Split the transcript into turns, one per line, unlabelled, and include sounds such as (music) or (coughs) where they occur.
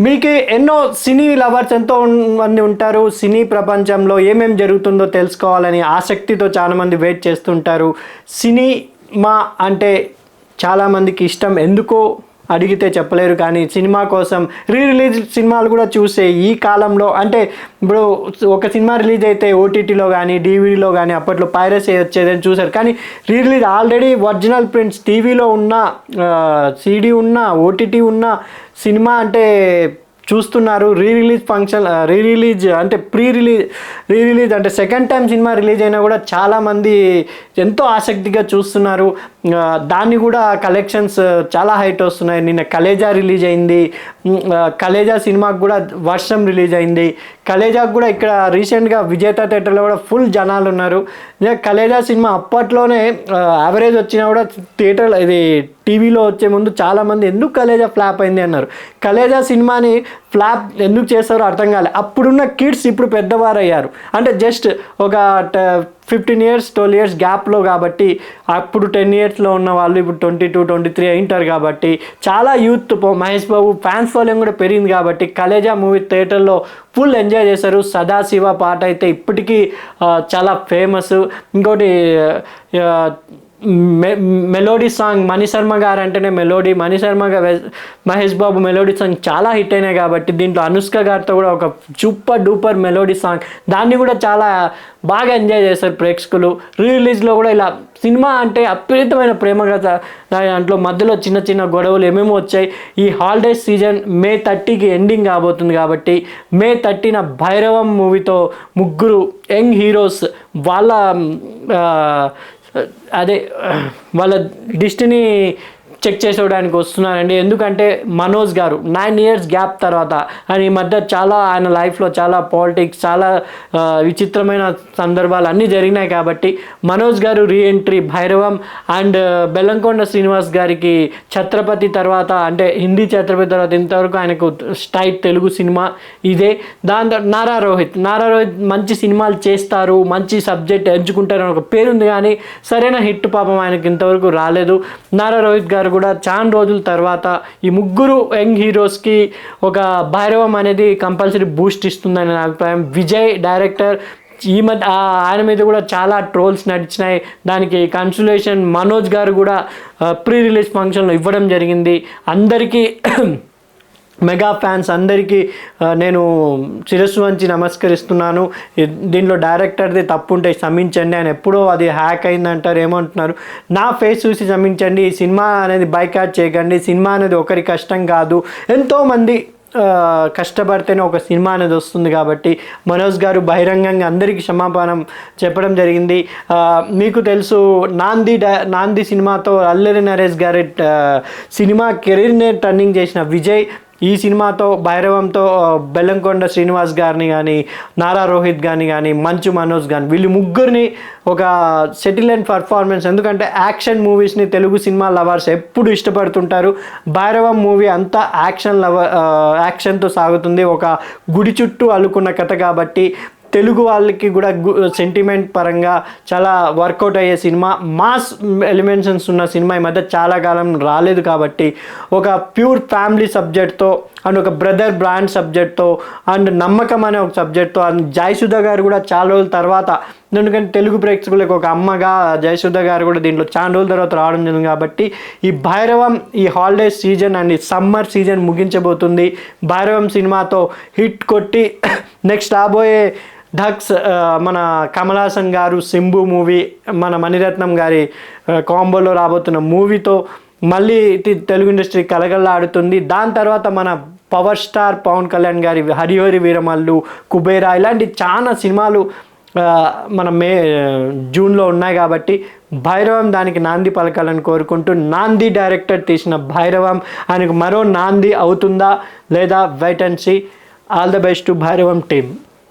మీకు ఎన్నో cine lovers ఎంతో ఉన్- మంది ఉంటారు. సినీ ప్రపంచంలో ఏమేం జరుగుతుందో తెలుసుకోవాలని ఆసక్తితో చాలామంది వెయిట్ చేస్తుంటారు. సినిమా అంటే చాలామందికి ఇష్టం. ఎందుకో అడిగితే చెప్పలేరు. కానీ సినిమా కోసం రీ రిలీజ్ సినిమాలు కూడా చూసే ఈ కాలంలో అంటే ఇప్పుడు ఒక సినిమా రిలీజ్ అయితే ఓటీటీలో కానీ డీవీడీలో కానీ అప్పట్లో పైరసీ వచ్చేదని చూశారు. కానీ re release already original prints టీవీలో ఉన్న సీడీ ఉన్న ఓటీటీ ఉన్న సినిమా అంటే చూస్తున్నారు. Re release function re release అంటే ప్రీ రిలీజ్ రీ రిలీజ్ అంటే సెకండ్ టైం సినిమా రిలీజ్ అయినా కూడా చాలామంది ఎంతో ఆసక్తిగా చూస్తున్నారు. దాన్ని కూడా కలెక్షన్స్ చాలా హైట్ వస్తున్నాయి. నిన్న కలేజా రిలీజ్ అయింది. కలేజా సినిమాకి కూడా వర్షం రిలీజ్ అయింది. కలేజాకు కూడా ఇక్కడ రీసెంట్గా విజేత థియేటర్లో కూడా ఫుల్ జనాలు ఉన్నారు. కలేజా సినిమా అప్పట్లోనే యావరేజ్ వచ్చినా కూడా థియేటర్ ఇది టీవీలో వచ్చే ముందు చాలామంది ఎందుకు కలేజా ఫ్లాప్ అయింది అన్నారు. కలేజా సినిమాని ఫ్లాప్ ఎందుకు చేస్తారో అర్థం కాలే. అప్పుడున్న కిడ్స్ ఇప్పుడు పెద్దవారు అయ్యారు అంటే జస్ట్ ఒక ఫిఫ్టీన్ ఇయర్స్ ట్వెల్వ్ ఇయర్స్ గ్యాప్లో కాబట్టి అప్పుడు టెన్ ఇయర్స్లో ఉన్న వాళ్ళు ఇప్పుడు ట్వంటీ టూ ట్వంటీ త్రీ అయింటారు కాబట్టి చాలా youth Mahesh Babu fans following కూడా పెరిగింది కాబట్టి కలేజా మూవీ థియేటర్లో ఫుల్ ఎంజాయ్ చేశారు. సదాశివ పాట అయితే ఇప్పటికీ చాలా ఫేమస్. ఇంకోటి మెలోడీ సాంగ్ మణిశర్మ గారు అంటేనే మెలోడీ మణిశర్మ గారు మహేష్ బాబు మెలోడీ సాంగ్ చాలా హిట్ అయినాయి కాబట్టి దీంట్లో అనుష్క గారితో కూడా ఒక సూపర్ డూపర్ మెలోడీ సాంగ్. దాన్ని కూడా చాలా బాగా ఎంజాయ్ చేశారు ప్రేక్షకులు. రిలీజ్లో కూడా ఇలా సినిమా అంటే అప్రీతమైన ప్రేమ కథ. దాంట్లో మధ్యలో చిన్న చిన్న గొడవలు ఏమేమి వచ్చాయి. ఈ హాలిడేస్ సీజన్ మే థర్టీకి ఎండింగ్ కాబోతుంది కాబట్టి మే థర్టీన భైరవం మూవీతో ముగ్గురు యంగ్ హీరోస్ వాళ్ళ అదే వాళ్ళ డిస్టినీ చెక్ చేసుకోవడానికి వస్తున్నారండి. ఎందుకంటే మనోజ్ గారు నైన్ ఇయర్స్ గ్యాప్ తర్వాత ఆయన ఈ మధ్య చాలా ఆయన లైఫ్లో చాలా పాలిటిక్స్ చాలా విచిత్రమైన సందర్భాలు అన్నీ జరిగినాయి కాబట్టి మనోజ్ గారు రీఎంట్రీ భైరవం అండ్ బెల్లంకొండ శ్రీనివాస్ గారికి ఛత్రపతి తర్వాత అంటే హిందీ ఛత్రపతి తర్వాత ఇంతవరకు ఆయనకు స్టైట్ తెలుగు సినిమా ఇదే. దాని నారా రోహిత్ నారా రోహిత్ మంచి సినిమాలు చేస్తారు మంచి సబ్జెక్ట్ ఎంచుకుంటారు అని ఒక పేరుంది కానీ సరైన హిట్ పాపం ఆయనకి ఇంతవరకు రాలేదు. నారా రోహిత్ గారు కూడా చాలా రోజుల తర్వాత ఈ ముగ్గురు యంగ్ హీరోస్కి ఒక భైరవం అనేది కంపల్సరీ బూస్ట్ ఇస్తుందని నా అభిప్రాయం. విజయ్ డైరెక్టర్ ఈ మధ్య ఆ ఆయన మీద కూడా చాలా ట్రోల్స్ నడిచినాయి. దానికి కన్సులేషన్ మనోజ్ గారు కూడా ప్రీ రిలీజ్ ఫంక్షన్లో ఇవ్వడం జరిగింది. అందరికీ మెగా ఫ్యాన్స్ అందరికీ నేను శిరస్సు వంచి నమస్కరిస్తున్నాను. దీనిలో దీంట్లో డైరెక్టర్ది తప్పు ఉంటే క్షమించండి ఆయన ఎప్పుడో అది హ్యాక్ అయిందంటారు ఏమంటున్నారు నా ఫేస్ చూసి క్షమించండి ఈ సినిమా అనేది బైకాట్ చేయకండి సినిమా అనేది ఒకరి కష్టం కాదు. ఎంతోమంది కష్టపడితేనే ఒక సినిమా అనేది వస్తుంది కాబట్టి మనోజ్ గారు బహిరంగంగా అందరికీ క్షమాపణం చెప్పడం జరిగింది. మీకు తెలుసు నాంది నాంది సినిమాతో అల్లరి నరేష్ గారి సినిమా కెరీర్నే టర్నింగ్ చేసిన విజయ్ ఈ సినిమాతో భైరవంతో బెల్లంకొండ శ్రీనివాస్ గారిని కానీ నారా రోహిత్ గారిని కానీ మంచు మనోజ్ కానీ వీళ్ళు ముగ్గురిని ఒక సెటిల్ అండ్ పర్ఫార్మెన్స్. ఎందుకంటే యాక్షన్ మూవీస్ని తెలుగు సినిమా లవర్స్ ఎప్పుడు ఇష్టపడుతుంటారు. భైరవం మూవీ అంతా యాక్షన్ లవర్ యాక్షన్తో సాగుతుంది. ఒక గుడి చుట్టూ అల్లుకున్న కథ కాబట్టి తెలుగు వాళ్ళకి కూడా సెంటిమెంట్ పరంగా చాలా వర్కౌట్ అయ్యే సినిమా. మాస్ ఎలిమెంట్స్ ఉన్న సినిమా ఈ మధ్య చాలా కాలం రాలేదు కాబట్టి ఒక ప్యూర్ ఫ్యామిలీ సబ్జెక్ట్తో అండ్ ఒక బ్రదర్ బ్రాండ్ సబ్జెక్ట్తో అండ్ నమ్మకం అనే ఒక సబ్జెక్ట్తో అండ్ జయసుధ గారు కూడా చాలా రోజుల తర్వాత ఎందుకంటే తెలుగు ప్రేక్షకులకు ఒక అమ్మగా జయసుధ గారు కూడా దీంట్లో చాలా రోజుల తర్వాత రావడం జరిగింది కాబట్టి ఈ భైరవం ఈ హాలిడేస్ సీజన్ అండ్ ఈ సమ్మర్ సీజన్ ముగించబోతుంది. భైరవం సినిమాతో హిట్ కొట్టి (coughs) నెక్స్ట్ రాబోయే ధక్స్ మన కమలాసన్ గారు సింబు మూవీ మన మణిరత్నం గారి కాంబోలో రాబోతున్న మూవీతో మళ్ళీ తెలుగు ఇండస్ట్రీ కలగల్లాడుతుంది దాని తర్వాత మన పవర్ స్టార్ పవన్ కళ్యాణ్ గారి హరిహరి వీరమల్లు కుబేరా ఇలాంటి చాలా సినిమాలు మన మే జూన్లో ఉన్నాయి కాబట్టి భైరవం దానికి నాంది పలకాలని కోరుకుంటూ నాంది డైరెక్టర్ తీసిన భైరవం. ఆయనకు మరో నాంది అవుతుందా లేదా wait and see all the best to Bhairavam team